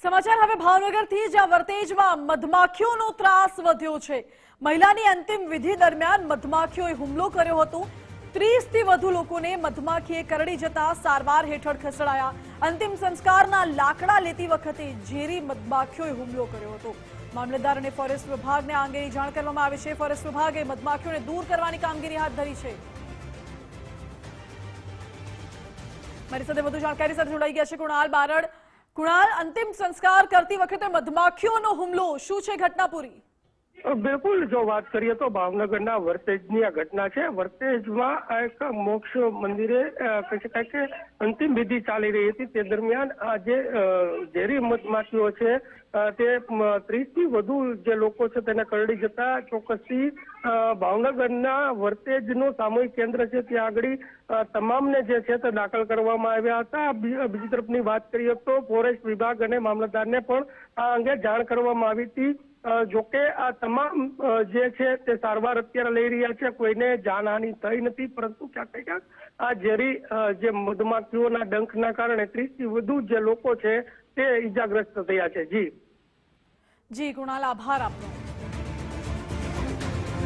સમાચાર હવે ભાવનગરથી જ્યાં વર્તેજમાં મધમાખીઓનો ત્રાસ વધ્યો છે. મહિલાની અંતિમ વિધિ દરમિયાન મધમાખીઓએ હુમલો કર્યો હતો. ત્રીસથી વધુ લોકોને મધમાખીએ કરડી જતા સારવાર હેઠળ ખસેડાયા. અંતિમ સંસ્કારના લાકડા લેતી વખતે ઝેરી મધમાખીઓએ હુમલો કર્યો હતો. મામલતદાર અને ફોરેસ્ટ વિભાગને આ અંગેની જાણ કરવામાં આવી છે. ફોરેસ્ટ વિભાગે મધમાખીઓને દૂર કરવાની કામગીરી હાથ ધરી છે. મારી સાથે વધુ જાણકારી સાથે જોડાઈ ગયા છે કુણાલ બારડ. કુણાલ અંતિમ સંસ્કાર કરતી વખતે મધમાખીઓનો હુમલો. શું છે ઘટના પૂરી? બિલકુલ, જો વાત કરીએ તો ભાવનગરના વર્તેજની આ ઘટના છે. વર્તેજમાં એક મોક્ષ મંદિરે કહી શકાય કે અંતિમ વિધિ ચાલી રહી હતી. તે દરમિયાન આ જે ઝેરી મધમાખીઓ છે તે ત્રીસથી વધુ જે લોકો છે તેને કરડી જતા ચોક્કસથી ભાવનગરના વર્તેજનું સામૂહિક કેન્દ્ર છે. ત્યાં આગળ તમામને જે છે તે દાખલ કરવામાં આવ્યા હતા. બીજી તરફની વાત કરીએ તો ફોરેસ્ટ વિભાગ અને મામલતદારને પણ આ અંગે જાણ કરવામાં આવી હતી. જોકે આ તમામ જે છે તે સારવાર અત્યારે લઈ રહ્યા છે, કોઈને જાનહાની થઈ નથી, પરંતુ ક્યાંક ક્યાંક આ ઝેરી જે મધમાખીઓના ડંખના કારણે ત્રીસથી વધુ જે લોકો છે તે ઈજાગ્રસ્ત થયા છે. જી. જી, કુણાલ, આભાર આપનો.